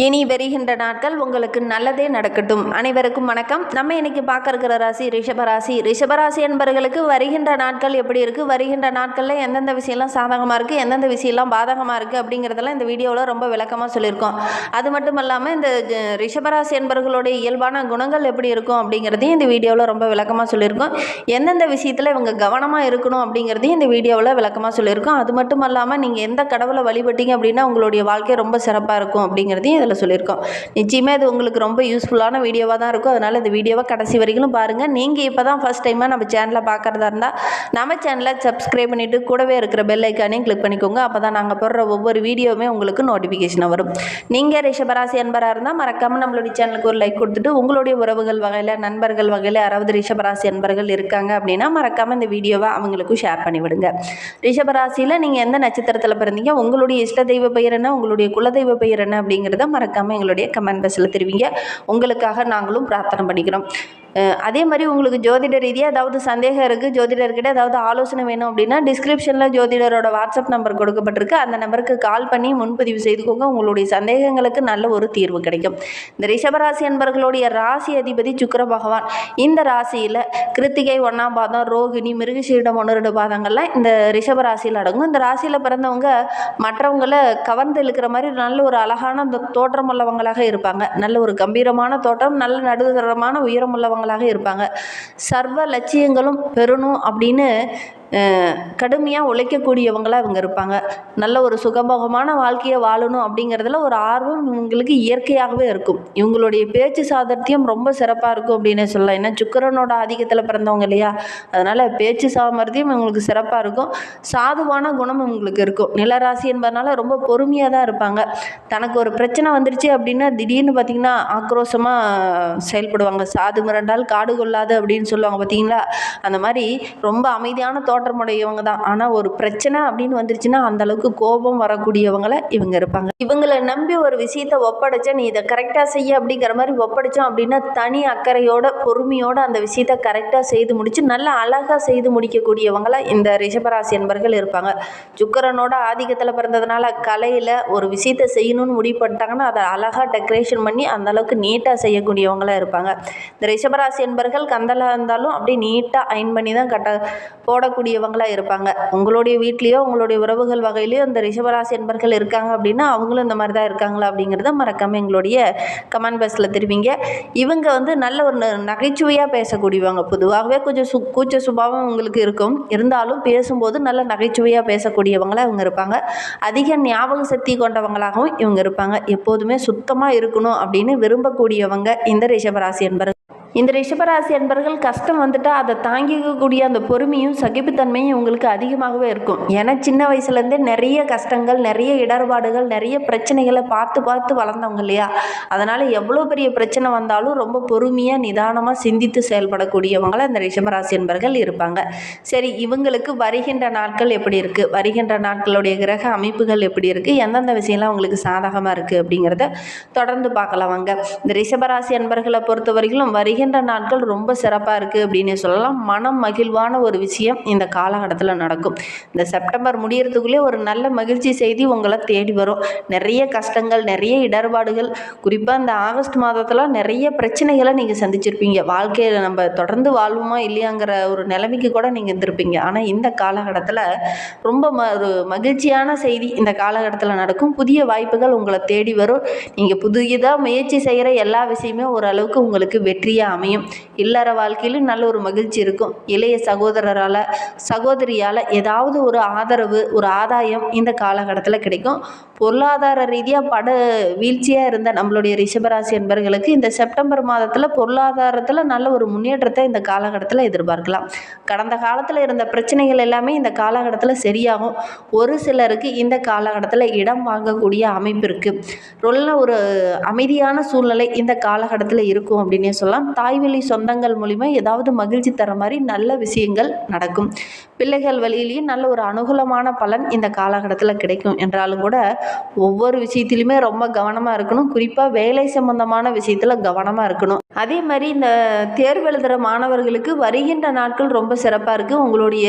இனி வருகின்ற நாட்கள் உங்களுக்கு நல்லதே நடக்கட்டும். அனைவருக்கும் வணக்கம். நம்ம இன்னைக்கு பார்க்க இருக்கிற ராசி ரிஷபராசி. ரிஷபராசி என்பவர்களுக்கு வருகின்ற நாட்கள் எப்படி இருக்குது வருகின்ற நாட்களில் எந்தெந்த விஷயம்லாம் சாதகமாக இருக்குது எந்தெந்த விஷயம்லாம் பாதகமாக இருக்குது அப்படிங்கிறதெல்லாம் இந்த வீடியோவில் ரொம்ப விளக்கமாக சொல்லியிருக்கோம். அது மட்டும் இல்லாமல் இந்த ரிஷபராசி என்பவர்களுடைய இயல்பான குணங்கள் எப்படி இருக்கும் அப்படிங்கிறதையும் இந்த வீடியோவில் ரொம்ப விளக்கமாக சொல்லியிருக்கோம். எந்தெந்த விஷயத்தில் இவங்க கவனமாக இருக்கணும் அப்படிங்கிறதையும் இந்த வீடியோவில் விளக்கமாக சொல்லியிருக்கோம். அது மட்டும் இல்லாமல் நீங்கள் எந்த கடவுளை வழிபட்டீங்க அப்படின்னா உங்களுடைய வாழ்க்கை ரொம்ப சிறப்பாக இருக்கும் அப்படிங்கிறதையும் இதில் சொல்லியிருக்கோம். நிச்சயமாக இது உங்களுக்கு ரொம்ப யூஸ்ஃபுல்லான வீடியோவாக தான் இருக்கும். அதனால் இந்த வீடியோவை கடைசி வரைக்கும் பாருங்கள் நீங்கள் இப்போ தான் ஃபஸ்ட் டைமாக நம்ம சேனலை பார்க்குறதா இருந்தால் நம்ம சேனலை சப்ஸ்கிரைப் பண்ணிவிட்டு கூடவே இருக்கிற பெல் ஐக்கானையும் கிளிக் பண்ணிக்கோங்க. அப்போ தான் நாங்கள் போடுற ஒவ்வொரு வீடியோவுமே உங்களுக்கு நோட்டிஃபிகேஷனாக வரும். நீங்கள் ரிஷபராசி அன்பராக இருந்தால் மறக்காமல் நம்மளுடைய சேனலுக்கு ஒரு லைக் கொடுத்துட்டு உங்களுடைய உறவுகள் வகையில் நண்பர்கள் வகையில் யாராவது ரிஷபராசி அன்பர்கள் இருக்காங்க அப்படின்னா மறக்காமல் இந்த வீடியோவை அவங்களுக்கும் ஷேர் பண்ணிவிடுங்க. ரிஷபராசியில் நீங்கள் எந்த நட்சத்திரத்தில் பிறந்தீங்க உங்களுடைய இஷ்ட தெய்வ பெயர் என்ன உங்களுடைய குலதெய்வ பெயர் என்ன அப்படிங்கிறத மறக்காமல் எங்களுடைய கமெண்ட் பாக்ஸில் தெரிவிங்க. உங்களுக்காக நாங்களும் பிரார்த்தனை பண்ணிக்கிறோம். அதே மாதிரி உங்களுக்கு ஜோதிட ரீதியாக ஏதாவது சந்தேகம் இருக்குது ஜோதிடர்கிட்ட ஏதாவது ஆலோசனை வேணும் அப்படின்னா டிஸ்கிரிப்ஷனில் ஜோதிடரோட வாட்ஸ்அப் நம்பர் கொடுக்கப்பட்டிருக்கு. அந்த நம்பருக்கு கால் பண்ணி முன்பதிவு செய்துக்கோங்க. உங்களுடைய சந்தேகங்களுக்கு நல்ல ஒரு தீர்வு கிடைக்கும். இந்த ரிஷபராசி என்பவர்களுடைய ராசி அதிபதி சுக்கர பகவான். இந்த ராசியில் கிருத்திகை ஒன்றாம் பாதம் ரோகிணி மிருகசீடம் ஒன்று ரெண்டு பாதங்கள்லாம் இந்த ரிஷபராசியில் அடங்கும். இந்த ராசியில் பிறந்தவங்க மற்றவங்களை கவர்ந்து இழுக்கிற மாதிரி நல்ல ஒரு அழகான அந்த தோற்றம் உள்ளவங்களாக இருப்பாங்க. நல்ல ஒரு கம்பீரமான தோற்றம் நல்ல நடுத்தரமான உயரம் உள்ளவங்களாக இருப்பாங்க. சர்வ லட்சியங்களும் பெறணும் அப்படின்னு கடுமையாக உழைக்கக்கூடியவங்களாக இவங்க இருப்பாங்க. நல்ல ஒரு சுகபோகமான வாழ்க்கையை வாழணும் அப்படிங்கிறதுல ஒரு ஆர்வம் இவங்களுக்கு இயற்கையாகவே இருக்கும். இவங்களுடைய பேச்சு சாதர்த்தியம் ரொம்ப சிறப்பாக இருக்கும் அப்படின்னு சொல்லலாம். ஏன்னா சுக்கரனோட ஆதிக்கத்தில் பிறந்தவங்க இல்லையா? அதனால் பேச்சு சாமர்த்தியம் இவங்களுக்கு சிறப்பாக இருக்கும். சாதுவான குணம் இவங்களுக்கு இருக்கும். நிலராசி என்பதனால ரொம்ப பொறுமையாக தான் இருப்பாங்க. தனக்கு ஒரு பிரச்சனை வந்துருச்சு அப்படின்னா திடீர்னு பார்த்திங்கன்னா ஆக்ரோஷமாக செயல்படுவாங்க. சாது மிரண்டால் காடு கொள்ளாது அப்படின்னு சொல்லுவாங்க பார்த்தீங்களா அந்த மாதிரி ரொம்ப அமைதியான தோட்டம் தோற்றமுடையவங்க தான் ஆனால் ஒரு பிரச்சனை அப்படின்னு வந்துருச்சுன்னா அந்தளவுக்கு கோபம் வரக்கூடியவங்கள இவங்க இருப்பாங்க. இவங்களை நம்பி ஒரு விஷயத்த ஒப்படைச்சா நீ இதை கரெக்டாக செய்ய அப்படிங்கிற மாதிரி ஒப்படைச்சோம் அப்படின்னா தனி அக்கறையோட பொறுமையோட அந்த விஷயத்தை கரெக்டாக செய்து முடிச்சு நல்ல அழகாக செய்து முடிக்கக்கூடியவங்களாக இந்த ரிஷபராசி என்பர்கள் இருப்பாங்க. சுக்கரனோட ஆதிக்கத்தில் பிறந்ததுனால கலையில் ஒரு விஷயத்தை செய்யணும்னு முடிவு பண்ணிட்டாங்கன்னா அதை அழகாக டெக்கரேஷன் பண்ணி அந்த அளவுக்கு நீட்டாக செய்யக்கூடியவங்களாக இருப்பாங்க. இந்த ரிஷபராசி என்பர்கள் கந்தலாக இருந்தாலும் அப்படியே நீட்டாக அயன் பண்ணி தான் கட்ட போடக்கூடிய கூடியவங்களாக இருப்பாங்க. உங்களுடைய வீட்லேயோ உங்களுடைய உறவுகள் வகையிலையோ இந்த ரிஷபராசி என்பர்கள் இருக்காங்க அப்படின்னா அவங்களும் இந்த மாதிரி தான் இருக்காங்களா அப்படிங்கிறத மறக்காமல் எங்களுடைய கமெண்ட் பாக்ஸில் தெரிவிங்க. இவங்க வந்து நல்ல ஒரு ந- நகைச்சுவையாக பேசக்கூடியவங்க. பொதுவாகவே கொஞ்சம் சு கூச்ச சுபாவம் உங்களுக்கு இருக்கும். இருந்தாலும் பேசும்போது நல்ல நகைச்சுவையாக பேசக்கூடியவங்களாக இவங்க இருப்பாங்க. அதிக ஞாபக சக்தி கொண்டவங்களாகவும் இவங்க இருப்பாங்க. எப்போதுமே சுத்தமாக இருக்கணும் அப்படின்னு விரும்பக்கூடியவங்க இந்த ரிஷபராசி என்பர்கள். இந்த ரிஷபராசி அன்பர்கள் கஷ்டம் வந்துட்டால் அதை தாங்கிக்கக்கூடிய அந்த பொறுமையும் சகிப்புத்தன்மையும் உங்களுக்கு அதிகமாகவே இருக்கும். ஏன்னா சின்ன வயசுலேருந்தே நிறைய கஷ்டங்கள் நிறைய இடர்பாடுகள் நிறைய பிரச்சனைகளை பார்த்து பார்த்து வளர்ந்தவங்க இல்லையா? அதனால் எவ்வளோ பெரிய பிரச்சனை வந்தாலும் ரொம்ப பொறுமையாக நிதானமாக சிந்தித்து செயல்படக்கூடியவங்களை இந்த ரிஷபராசி அன்பர்கள் இருப்பாங்க. சரி இவங்களுக்கு வருகின்ற நாட்கள் எப்படி இருக்குது வருகின்ற நாட்களுடைய கிரக அமைப்புகள் எப்படி இருக்குது எந்தெந்த விஷயம்லாம் உங்களுக்கு சாதகமாக இருக்குது அப்படிங்கிறத தொடர்ந்து பார்க்கலாம் வாங்க. இந்த ரிஷபராசி அன்பர்களை பொறுத்த வரைக்கும் வருகிற வருகின்ற நாட்கள் ரொம்ப சிறப்பாக இருக்குது அப்படின்னு சொல்லலாம். மனம் மகிழ்வான ஒரு விஷயம் இந்த காலகட்டத்தில் நடக்கும். இந்த செப்டம்பர் முடியறதுக்குள்ளே ஒரு நல்ல மகிழ்ச்சி செய்தி உங்களை தேடி வரும். நிறைய கஷ்டங்கள் நிறைய இடர்பாடுகள் குறிப்பாக இந்த ஆகஸ்ட் மாதத்தில் நிறைய பிரச்சனைகளை நீங்கள் சந்திச்சிருப்பீங்க. வாழ்க்கையில் நம்ம தொடர்ந்து வாழ்வோமா இல்லையாங்கிற ஒரு நிலைமைக்கு கூட நீங்கள் இருந்திருப்பீங்க. ஆனால் இந்த காலகட்டத்தில் ரொம்ப ம ஒரு மகிழ்ச்சியான செய்தி இந்த காலகட்டத்தில் நடக்கும். புதிய வாய்ப்புகள் உங்களை தேடி வரும். நீங்கள் புதியதாக முயற்சி செய்கிற எல்லா விஷயமே ஓரளவுக்கு உங்களுக்கு வெற்றியாக அமையும். இல்லற வாழ்க்கையிலும் நல்ல ஒரு மகிழ்ச்சி இருக்கும். இளைய சகோதரரால் சகோதரியால் ஏதாவது ஒரு ஆதரவு ஒரு ஆதாயம் இந்த காலகட்டத்தில் கிடைக்கும். பொருளாதார ரீதியாக பட வீழ்ச்சியாக இருந்த நம்மளுடைய ரிஷபராசி என்பர்களுக்கு இந்த செப்டம்பர் மாதத்தில் பொருளாதாரத்தில் நல்ல ஒரு முன்னேற்றத்தை இந்த காலகட்டத்தில் எதிர்பார்க்கலாம். கடந்த காலத்தில் இருந்த பிரச்சனைகள் எல்லாமே இந்த காலகட்டத்தில் சரியாகும். ஒரு சிலருக்கு இந்த காலகட்டத்தில் இடம் வாங்கக்கூடிய அமைப்பு இருக்குது நல்ல ஒரு அமைதியான சூழ்நிலை இந்த காலகட்டத்தில் இருக்கும் அப்படின்னே சொல்லலாம். தாய்வழி சொந்தங்கள் மூலிமா ஏதாவது மகிழ்ச்சி தர மாதிரி நல்ல விஷயங்கள் நடக்கும். பிள்ளைகள் வழியிலையும் நல்ல ஒரு அனுகூலமான பலன் இந்த காலகட்டத்தில் கிடைக்கும் என்றாலும் கூட ஒவ்வொரு விஷயத்திலுமே ரொம்ப கவனமாக இருக்கணும். குறிப்பாக வேலை சம்பந்தமான விஷயத்தில் கவனமாக இருக்கணும். அதே மாதிரி இந்த தேர்வு எழுதுகிற மாணவர்களுக்கு வருகின்ற நாட்கள் ரொம்ப சிறப்பாக இருக்குது உங்களுடைய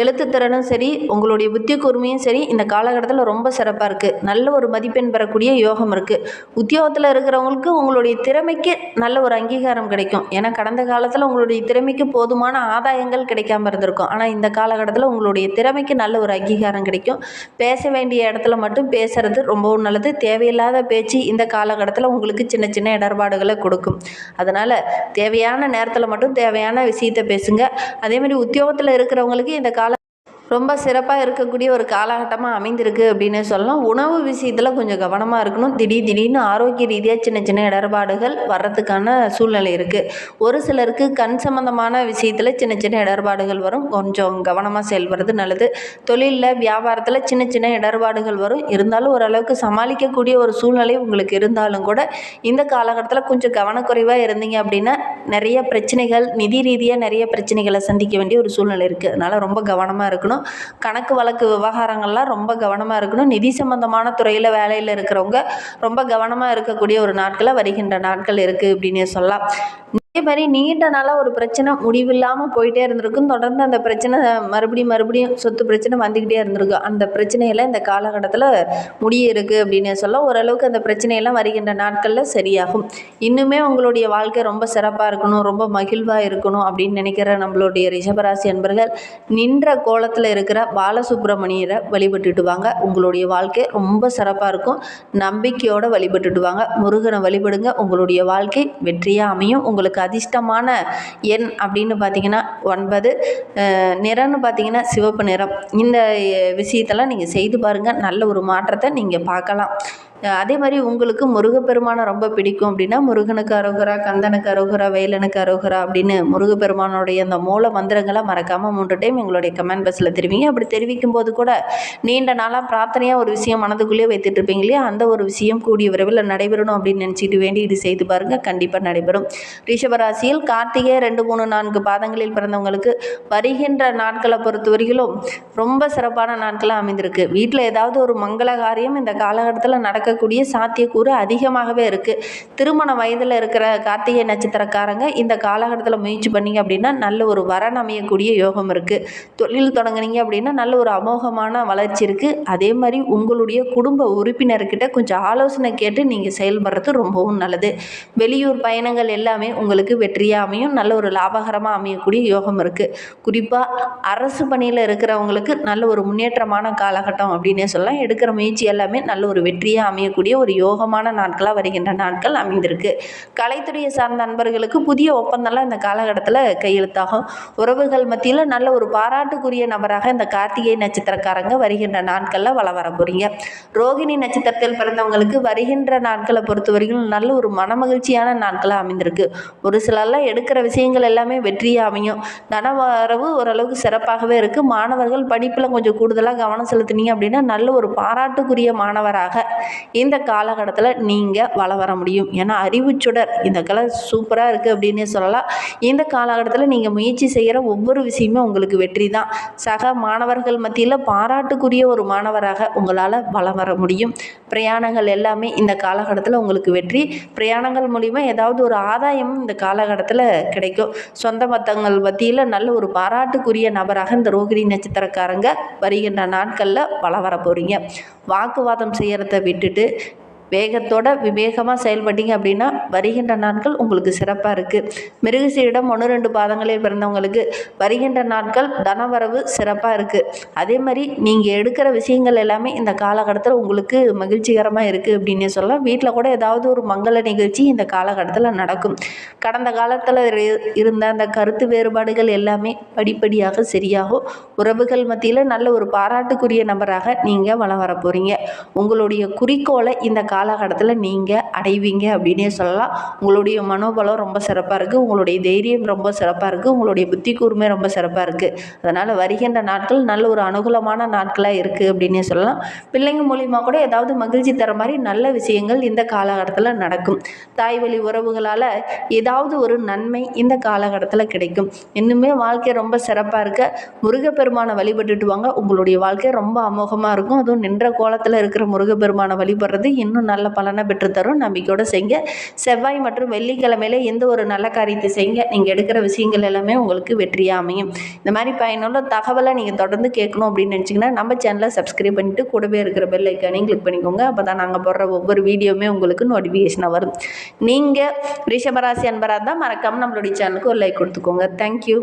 எழுத்துத்திறனும் சரி உங்களுடைய புத்தி கூர்மையும் சரி இந்த காலகட்டத்தில் ரொம்ப சிறப்பாக இருக்குது நல்ல ஒரு மதிப்பெண் பெறக்கூடிய யோகம் இருக்குது உத்தியோகத்தில் இருக்கிறவங்களுக்கு உங்களுடைய திறமைக்கு நல்ல ஒரு அங்கீகாரம் கிடைக்கும். கிடைக்கும். ஏன்னா கடந்த காலத்தில் உங்களுடைய திறமைக்கு போதுமான ஆதாயங்கள் கிடைக்காம இருந்திருக்கும். ஆனால் இந்த காலகட்டத்தில் உங்களுடைய திறமைக்கு நல்ல ஒரு அங்கீகாரம் கிடைக்கும். பேச வேண்டிய இடத்துல மட்டும் பேசுறது ரொம்பவும் நல்லது. தேவையில்லாத பேச்சு இந்த காலகட்டத்தில் உங்களுக்கு சின்ன சின்ன இடர்பாடுகளை கொடுக்கும். அதனால் தேவையான நேரத்தில் மட்டும் தேவையான விஷயத்தை பேசுங்க. அதே மாதிரி உத்தியோகத்தில் இருக்கிறவங்களுக்கு இந்த கால ரொம்ப சிறப்பாக இருக்கக்கூடிய ஒரு காலகட்டமாக அமைந்திருக்கு அப்படின்னு சொல்லலாம் உணவு விஷயத்தில் கொஞ்சம் கவனமாக இருக்கணும். திடீர் திடீர்னு ஆரோக்கிய ரீதியாக சின்ன சின்ன இடர்பாடுகள் வர்றதுக்கான சூழ்நிலை இருக்குது ஒரு சிலருக்கு கண் சம்மந்தமான விஷயத்தில் சின்ன சின்ன இடர்பாடுகள் வரும். கொஞ்சம் கவனமாக செயல்படுறது நல்லது. தொழிலில் வியாபாரத்தில் சின்ன சின்ன இடர்பாடுகள் வரும். இருந்தாலும் ஓரளவுக்கு சமாளிக்கக்கூடிய ஒரு சூழ்நிலை உங்களுக்கு இருந்தாலும் கூட இந்த காலகட்டத்தில் கொஞ்சம் கவனக்குறைவாக இருந்தீங்க அப்படின்னா நிறைய பிரச்சனைகள் நிதி ரீதியாக நிறைய பிரச்சனைகளை சந்திக்க வேண்டிய ஒரு சூழ்நிலை இருக்குது அதனால் ரொம்ப கவனமாக இருக்கணும். கணக்கு வழக்கு விவகாரங்கள்லாம் ரொம்ப கவனமாக இருக்கணும். நிதி சம்பந்தமான துறையில் வேலையில் இருக்கிறவங்க ரொம்ப கவனமாக இருக்கக்கூடிய ஒரு நாட்களாக வருகின்ற நாட்கள் இருக்குது அப்படின்னு சொல்லலாம். அதே மாதிரி நீண்ட நாளாக ஒரு பிரச்சனை முடிவில்லாமல் போயிட்டே இருந்திருக்கும். தொடர்ந்து அந்த பிரச்சனை மறுபடியும் மறுபடியும் சொத்து பிரச்சனை வந்துக்கிட்டே இருந்திருக்கும் அந்த பிரச்சனையெல்லாம் இந்த காலகட்டத்தில் முடிய இருக்குது அப்படின்னு சொல்ல ஓரளவுக்கு அந்த பிரச்சனையெல்லாம் வருகின்ற நாட்களில் சரியாகும். இன்னுமே உங்களுடைய வாழ்க்கை ரொம்ப சிறப்பாக இருக்கணும் ரொம்ப மகிழ்வாக இருக்கணும் அப்படின்னு நினைக்கிற நம்மளுடைய ரிஷபராசி அன்பர்கள் நின்ற கோலத்தில் இருக்கிற பாலசுப்ரமணியரை வழிபட்டுட்டு வாங்க. உங்களுடைய வாழ்க்கை ரொம்ப சிறப்பாக இருக்கும். நம்பிக்கையோடு வழிபட்டுட்டு வாங்க. முருகனை வழிபடுங்க. உங்களுடைய வாழ்க்கை வெற்றியாக அமையும். உங்களுக்கு அதிர்ஷ்டமான எண் அப்படின்னு பார்த்தீங்கன்னா ஒன்பது. நிறம்னு பார்த்தீங்கன்னா சிவப்பு நிறம். இந்த விஷயத்தெல்லாம் நீங்கள் செய்து பாருங்கள் நல்ல ஒரு மாற்றத்தை நீங்கள் பார்க்கலாம். அதே மாதிரி உங்களுக்கு முருகப்பெருமானை ரொம்ப பிடிக்கும் அப்படின்னா முருகனுக்கு அரோகரா கந்தனுக்கு அரோகரா வேலனுக்கு அரோகரா அப்படின்னு முருகப்பெருமானுடைய அந்த மூல மந்திரங்களை மறக்காமல் மூன்று டைம் எங்களுடைய கமெண்ட் பாக்ஸில் தெரிவிங்க. அப்படி தெரிவிக்கும் போது கூட நீண்ட நாளாக பிரார்த்தனையாக ஒரு விஷயம் மனதுக்குள்ளேயே வைத்துட்டு இருப்பீங்க இல்லையா? அந்த ஒரு விஷயம் கூடிய விரைவில் நடைபெறணும் அப்படின்னு நினச்சிட்டு வேண்டி இது செய்து பாருங்கள் கண்டிப்பாக நடைபெறும். ரிஷபராசியில் கார்த்திகை ரெண்டு மூணு நான்கு பாதங்களில் பிறந்தவங்களுக்கு வருகின்ற நாட்களை பொறுத்தவரையிலும் ரொம்ப சிறப்பான நாட்களாக அமைந்திருக்கு. வீட்டில் ஏதாவது ஒரு மங்கள காரியம் இந்த காலகட்டத்தில் நடக்க நடக்கக்கூடிய சாத்தியக்கூறு அதிகமாகவே இருக்குது திருமண வயதில் இருக்கிற கார்த்திகை நட்சத்திரக்காரங்க இந்த காலகட்டத்தில் முயற்சி பண்ணீங்க அப்படின்னா நல்ல ஒரு வரன் அமையக்கூடிய யோகம் இருக்குது தொழில் தொடங்குனீங்க அப்படின்னா நல்ல ஒரு அமோகமான வளர்ச்சி இருக்குது அதே மாதிரி உங்களுடைய குடும்ப உறுப்பினர்கிட்ட கொஞ்சம் ஆலோசனை கேட்டு நீங்கள் செயல்படுறது ரொம்பவும் நல்லது. வெளியூர் பயணங்கள் எல்லாமே உங்களுக்கு வெற்றியாக அமையும். நல்ல ஒரு லாபகரமாக அமையக்கூடிய யோகம் இருக்குது குறிப்பாக அரசு பணியில் இருக்கிறவங்களுக்கு நல்ல ஒரு முன்னேற்றமான காலகட்டம் அப்படின்னே சொல்லலாம். எடுக்கிற முயற்சி எல்லாமே நல்ல ஒரு வெற்றியாக அமையக்கூடிய ஒரு யோகமான நாட்களாக வருகின்ற நாட்கள் அமைந்திருக்கு. கலைத்துறையை சார்ந்த நண்பர்களுக்கு புதிய ஒப்பந்தம்லாம் இந்த காலகட்டத்தில் கையெழுத்தாகும் உறவுகள் மத்தியில் நல்ல ஒரு பாராட்டுக்குரிய நபராக இந்த கார்த்திகை நட்சத்திரக்காரங்க வருகின்ற நாட்களில் வள வர போகிறீங்க ரோகிணி நட்சத்திரத்தில் பிறந்தவங்களுக்கு வருகின்ற நாட்களை பொறுத்தவரையும் நல்ல ஒரு மனமகிழ்ச்சியான நாட்களாக அமைந்திருக்கு. ஒரு சிலர்லாம் எடுக்கிற விஷயங்கள் எல்லாமே வெற்றியாக அமையும். தன வரவு ஓரளவுக்கு சிறப்பாகவே இருக்குது மாணவர்கள் படிப்பில் கொஞ்சம் கூடுதலாக கவனம் செலுத்தினீங்க அப்படின்னா நல்ல ஒரு பாராட்டுக்குரிய மாணவராக இந்த காலகட்டத்தில் நீங்கள் வள வர முடியும். ஏன்னா அறிவுச்சுடர் இந்த கலர் சூப்பராக இருக்குது அப்படின்னே சொல்லலாம். இந்த காலகட்டத்தில் நீங்கள் முயற்சி செய்கிற ஒவ்வொரு விஷயமே உங்களுக்கு வெற்றி தான். சக மாணவர்கள் மத்தியில் பாராட்டுக்குரிய ஒரு மாணவராக உங்களால் வள வர முடியும். பிரயாணங்கள் எல்லாமே இந்த காலகட்டத்தில் உங்களுக்கு வெற்றி. பிரயாணங்கள் மூலிமா ஏதாவது ஒரு ஆதாயமும் இந்த காலகட்டத்தில் கிடைக்கும். சொந்த மத்தங்கள் மத்தியில் நல்ல ஒரு பாராட்டுக்குரிய நபராக இந்த ரோகிணி நட்சத்திரக்காரங்க வருகின்ற நாட்களில் வள வர போகிறீங்க வாக்குவாதம் செய்கிறத விட்டுட்டு எடுத்து வேகத்தோட விவேகமாக செயல்பட்டீங்க அப்படின்னா வருகின்ற நாட்கள் உங்களுக்கு சிறப்பாக இருக்குது மிருகசீரிடம் ஒன்று ரெண்டு பாதங்களில் பிறந்தவங்களுக்கு வருகின்ற நாட்கள் தனவரவு சிறப்பாக இருக்குது அதே மாதிரி நீங்கள் எடுக்கிற விஷயங்கள் எல்லாமே இந்த காலகட்டத்தில் உங்களுக்கு மகிழ்ச்சிகரமாக இருக்குது அப்படின்னே சொல்லலாம். வீட்டில் கூட ஏதாவது ஒரு மங்கள நிகழ்ச்சி இந்த காலகட்டத்தில் நடக்கும். கடந்த காலத்தில் இருந்த அந்த கருத்து வேறுபாடுகள் எல்லாமே படிப்படியாக சரியாகும். உறவுகள் மத்தியில் நல்ல ஒரு பாராட்டுக்குரிய நபராக நீங்கள் வளம் வர போகிறீங்க உங்களுடைய குறிக்கோளை இந்த காலகட்டத்தில் நீங்கள் அடைவீங்க அப்படின்னே சொல்லலாம். உங்களுடைய மனோபலம் ரொம்ப சிறப்பாக இருக்குது உங்களுடைய தைரியம் ரொம்ப சிறப்பாக இருக்குது உங்களுடைய புத்தி கூர்மை ரொம்ப சிறப்பாக இருக்குது அதனால் வருகின்ற நாட்கள் நல்ல ஒரு அனுகூலமான நாட்களாக இருக்குது அப்படின்னே சொல்லலாம். பிள்ளைங்க மூலிமா கூட ஏதாவது மகிழ்ச்சி தர மாதிரி நல்ல விஷயங்கள் இந்த காலகட்டத்தில் நடக்கும். தாய் வழி உறவுகளால் ஏதாவது ஒரு நன்மை இந்த காலகட்டத்தில் கிடைக்கும். இன்னுமே வாழ்க்கை ரொம்ப சிறப்பாக இருக்க. முருகப்பெருமானை வழிபட்டுட்டு வாங்க. உங்களுடைய வாழ்க்கை ரொம்ப அமோகமாக இருக்கும். அதுவும் நின்ற கோலத்தில் இருக்கிற முருகப்பெருமானை வழிபடுறது இன்னும் நல்ல பலனை பெற்றுத்தரும். நம்பிக்கையோடு செய்ங்க. செவ்வாய் மற்றும் வெள்ளிக்கிழமையில எந்த ஒரு நல்ல காரியத்தை செய்யுங்க நீங்கள் எடுக்கிற விஷயங்கள் எல்லாமே உங்களுக்கு வெற்றியாக அமையும். இந்த மாதிரி பயனுள்ள தகவலை நீங்கள் தொடர்ந்து கேட்கணும் அப்படின்னு நினச்சிங்கன்னா நம்ம சேனலை சப்ஸ்கிரைப் பண்ணிவிட்டு கூடவே இருக்கிற பெல் ஐக்கானையும் கிளிக் பண்ணிக்கோங்க. அப்போ தான் நாங்கள் போடுற ஒவ்வொரு வீடியோவுமே உங்களுக்கு நோட்டிஃபிகேஷனாக வரும். நீங்கள் ரிஷபராசி அன்பராக தான் மறக்காமல் நம்மளுடைய சேனலுக்கு ஒரு லைக் கொடுத்துக்கோங்க. தேங்க்யூ